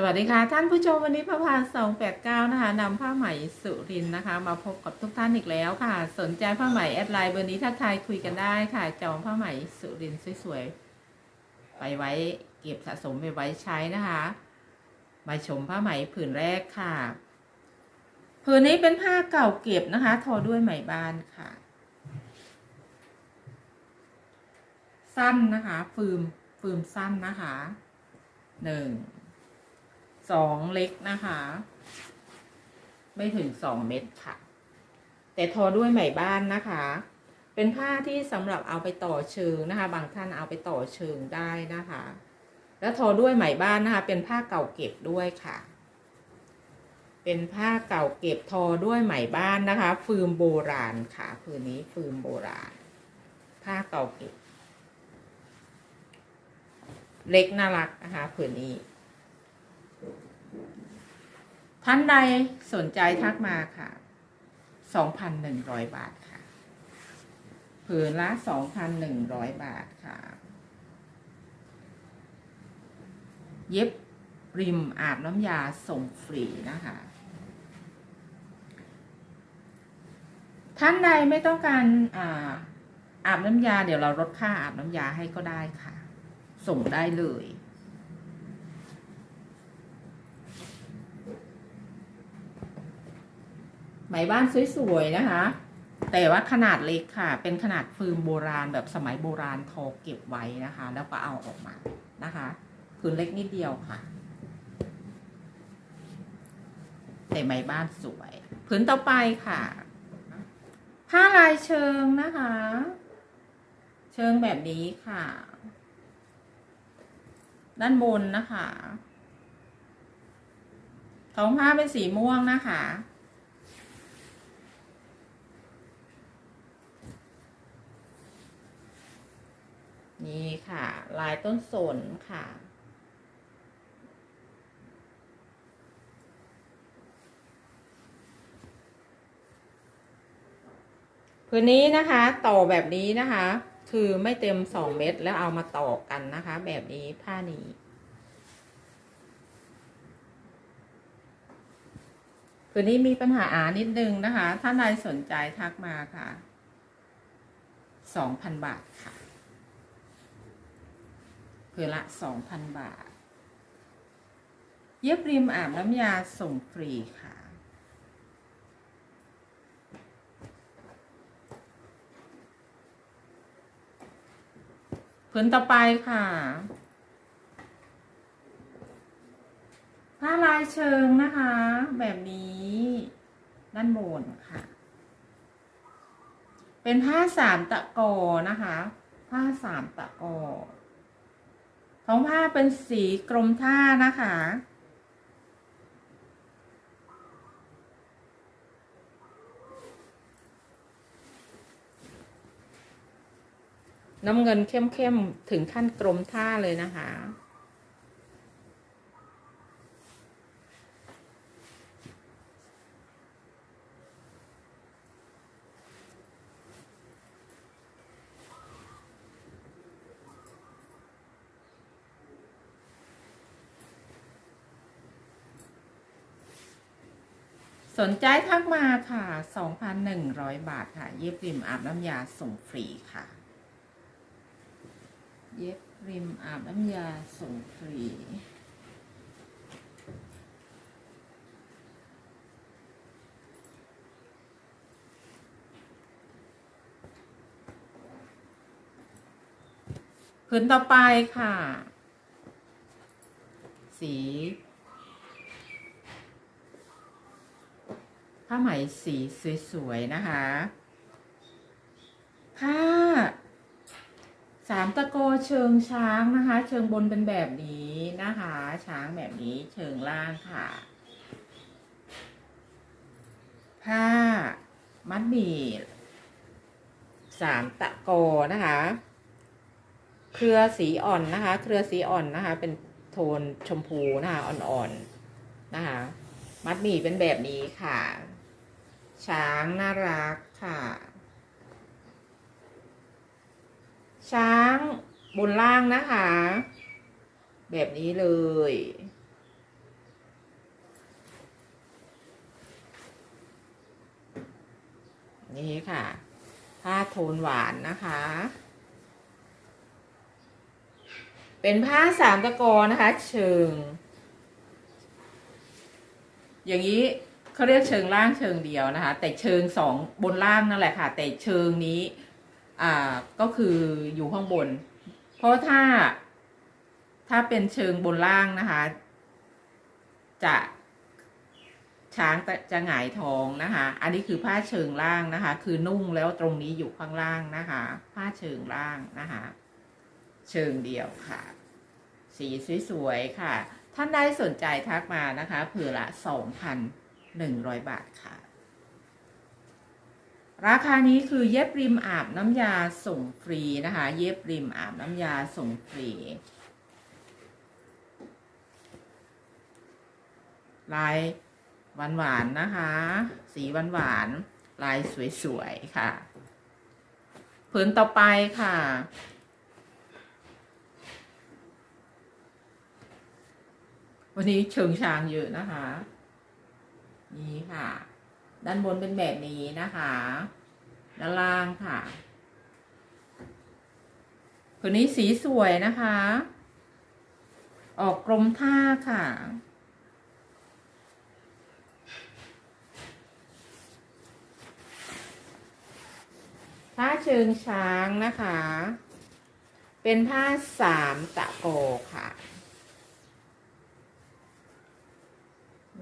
สวัสดีค่ะท่านผู้ชมวันนี้พระพาสองแปดเก้านะคะนำผ้าไหมสุรินนะคะ มาพบกับทุกท่านอีกแล้วค่ะ สนใจผ้าไหมแอดไลน์เบอร์นี้ถ้าทายคุยกันได้ค่ะ จองผ้าไหมสุรินสวยๆไปไว้เก็บสะสมไปไว้ใช้นะคะ มาชมผ้าไหมผืนแรกค่ะ ผืนนี้เป็นผ้าเก่าเก็บนะคะ ทอด้วยไหมบานค่ะ สั้นนะคะฟืมฟืมสั้นนะคะหนึ่ง สองเล็กนะคะ ไม่ถึงสองเม็ดค่ะ แต่ทอด้วยไหมบ้านนะคะ เป็นผ้าที่สำหรับเอาไปต่อเชิงนะคะ บางท่านเอาไปต่อเชิงได้นะคะ แล้วทอด้วยไหมบ้านนะคะ เป็นผ้าเก่าเก็บด้วยค่ะ เป็นผ้าเก่าเก็บทอด้วยไหมบ้านนะคะ ฟืมโบราณค่ะผืนนี้ฟืมโบราณ ผ้าเก่าเก็บ เล็กน่ารักนะคะผืนนี้ ท่านใดสนใจทักมาค่ะ2,100บาทค่ะผืนละ2,100บาทค่ะ เย็บริมอาบน้ำยาส่งฟรีนะคะท่านใดไม่ต้องการอาอาบน้ำยา เดี๋ยวเราลดค่าอาบน้ำยาให้ก็ได้ค่ะ ส่งได้เลย ไหม บ้านสวยๆนะคะ แต่ว่าขนาดเล็กค่ะ เป็นขนาดฟืมโบราณแบบสมัยโบราณทอเก็บไว้นะคะ แล้วก็เอาออกมานะคะผืนเล็กนิดเดียวค่ะ แต่ไหมบ้านสวยผืนต่อไปค่ะผ้าลายเชิงนะคะ เชิงแบบนี้ค่ะ ด้านบนนะคะ ท้องผ้าเป็นสีม่วงนะคะ นี่ค่ะ ลายต้นสนค่ะ พื้นนี้นะคะต่อแบบนี้นะคะ คือไม่เต็มสองเม็ดแล้วเอามาต่อกันนะคะ แบบนี้ผ้านี้พื้นนี้มีปัญหาอานิดนึงนะคะ ถ้าใครสนใจทักมาค่ะ สองพันบาทค่ะ ผืนละสองพันบาท เย็บริมอาบน้ำยาส่งฟรีค่ะ ผืนต่อไปค่ะ ผ้าลายเชิงนะคะ แบบนี้ด้านบนค่ะ เป็นผ้าสามตะกอนะคะ ผ้าสามตะกอ ของผ้าเป็นสีกรมท่านะคะ น้ำเงินเข้มๆ ถึงขั้นกรมท่าเลยนะคะ สนใจทักมาค่ะ 2,100 บาทค่ะ เย็บริมอาบน้ำยาส่งฟรีค่ะ เย็บริมอาบน้ำยาส่งฟรีผืนต่อไปค่ะ สี ผ้าไหมสีสวยๆนะคะ ผ้าสามตะโกเชิงช้างนะคะ เชิงบนเป็นแบบนี้นะคะ ช้างแบบนี้เชิงล่างค่ะ ผ้ามัดหมี่สามตะโกนะคะ เครือสีอ่อนนะคะ เครือสีอ่อนนะคะ เป็นโทนชมพูนะคะอ่อนๆนะคะ มัดหมี่เป็นแบบนี้ค่ะ ช้างน่ารักค่ะ ช้างบนล่างนะคะ แบบนี้เลย นี่ค่ะ ผ้าโทนหวานนะคะ เป็นผ้าสามตะกอนะคะ เชิง อย่างนี้ เขาเรียกเชิงล่างเชิงเดียวนะคะ แต่เชิงสองบนล่างนั่นแหละค่ะ แต่เชิงนี้อ่าก็คืออยู่ข้างบน เพราะถ้า ถ้าเป็นเชิงบนล่างนะคะ จะช้างจะหงายท้องนะคะ อันนี้คือผ้าเชิงล่างนะคะ คือนุ่งแล้วตรงนี้อยู่ข้างล่างนะคะ ผ้าเชิงล่างนะคะ เชิงเดียวค่ะ สีสวยๆค่ะ ท่านได้สนใจทักมานะคะเผื่อละสองพัน 100 บาทค่ะ ราคานี้คือเย็บริมอาบน้ำยาส่งฟรีนะคะ เย็บริมอาบน้ำยาส่งฟรี ลายหวานๆนนะคะ สีหวานๆลายสวยๆค่ะ ผืนต่อไปค่ะวันนี้เชิงช้างเยอะนะคะ นี่ค่ะ ด้านบนเป็นแบบนี้นะคะ ด้านล่างค่ะผืนนี้สีสวยนะคะ ออกกลมท่าค่ะ ผ้าเชิงช้างนะคะ เป็นผ้าสามตะโกค่ะ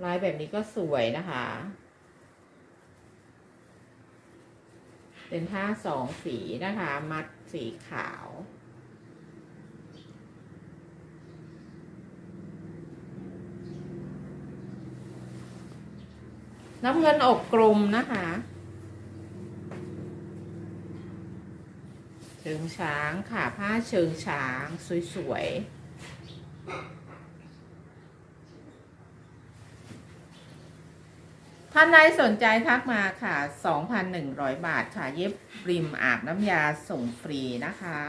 ลายแบบนี้ก็สวยนะคะ เป็นผ้าสองสีนะคะ มัดสีขาว น้ำเงินอกกลมนะคะเชิงช้างค่ะผ้าเชิงช้างสวยๆ ท่านใดสนใจทักมาค่ะ 2,100 บาทค่ะ เย็บริมอาบน้ำยาส่งฟรีนะคะ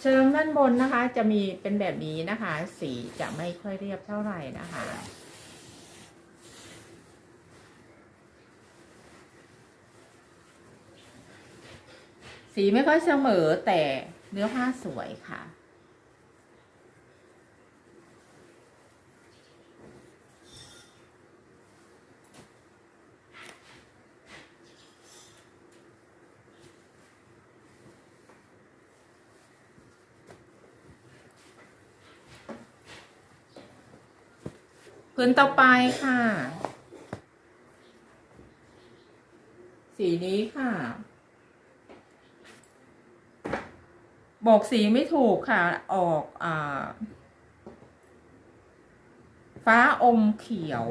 เชิงด้านบนนะคะ จะมีเป็นแบบนี้นะคะ สีจะไม่ค่อยเรียบเท่าไหร่นะคะ สีไม่ค่อยเสมอแต่เนื้อผ้าสวยค่ะ พื้นต่อไปค่ะ สีนี้ค่ะ บอกสีไม่ถูกค่ะ ออกอ่าฟ้าอมเขียว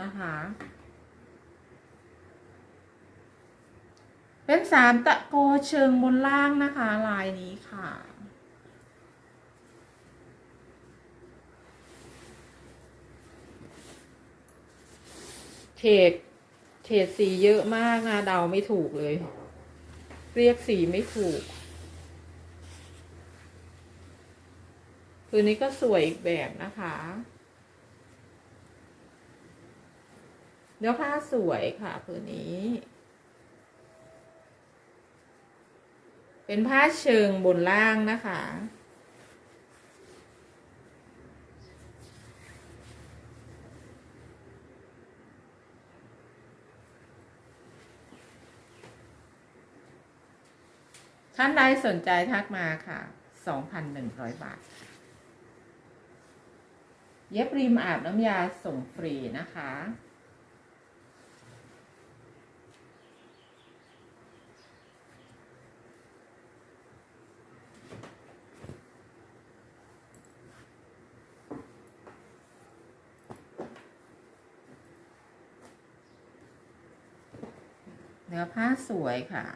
นะคะ เป็นสามตะโกเชิงบนล่างนะคะ ลายนี้ค่ะเฉดเฉดสีเยอะมากนะเดาไม่ถูกเลย เรียกสีไม่ถูกคืนนี้ก็สวยอีกแบบนะคะ เนื้อผ้าสวยค่ะผืนนี้ เป็นผ้าเชิงบนล่างนะคะ ท่านใดสนใจทักมาค่ะ 2,100 บาท เย็บริมอาบน้ำยาส่งฟรีนะคะ นื้อผ้าสวยค่ะ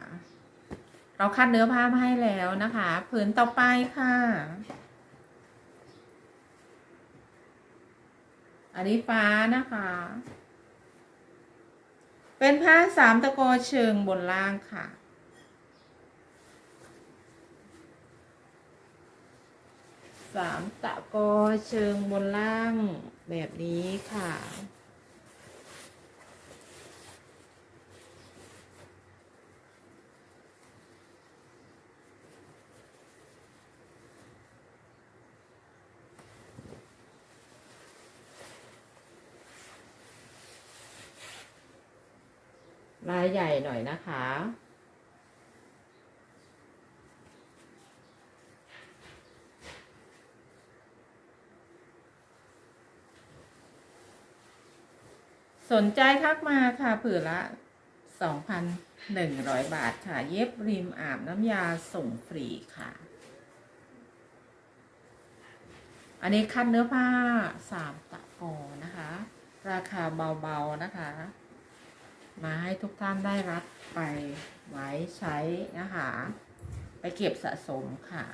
เราคัดเนื้อผ้ามาให้แล้วนะคะผืนต่อไปค่ะ อันนี้ฟ้านะคะ เป็นผ้าสามตะโกเชิงบนล่างค่ะสามตะกอเชิงบนล่างแบบนี้ค่ะ ลายใหญ่หน่อยนะคะ สนใจทักมาค่ะผืนละ 2,100 บาทค่ะ เย็บริมอาบน้ำยาส่งฟรีค่ะ อันนี้คัดเนื้อผ้าสามตะกอนะคะ ราคาเบาๆนะคะ มาให้ทุกท่านได้รับไปไว้ใช้นะคะ ไปเก็บสะสมค่ะ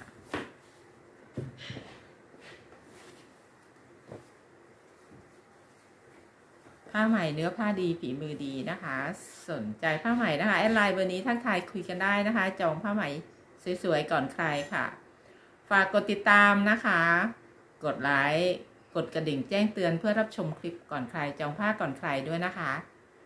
ผ้าใหม่เนื้อผ้าดีฝีมือดีนะคะ สนใจผ้าใหม่นะคะแอดไลน์เบอร์นี้ทักทายคุยกันได้นะคะ จองผ้าใหม่สวยๆก่อนใครค่ะ ฝากกดติดตามนะคะ กดไลค์กดกระดิ่งแจ้งเตือนเพื่อรับชมคลิปก่อนใครจองผ้าก่อนใครด้วยนะคะ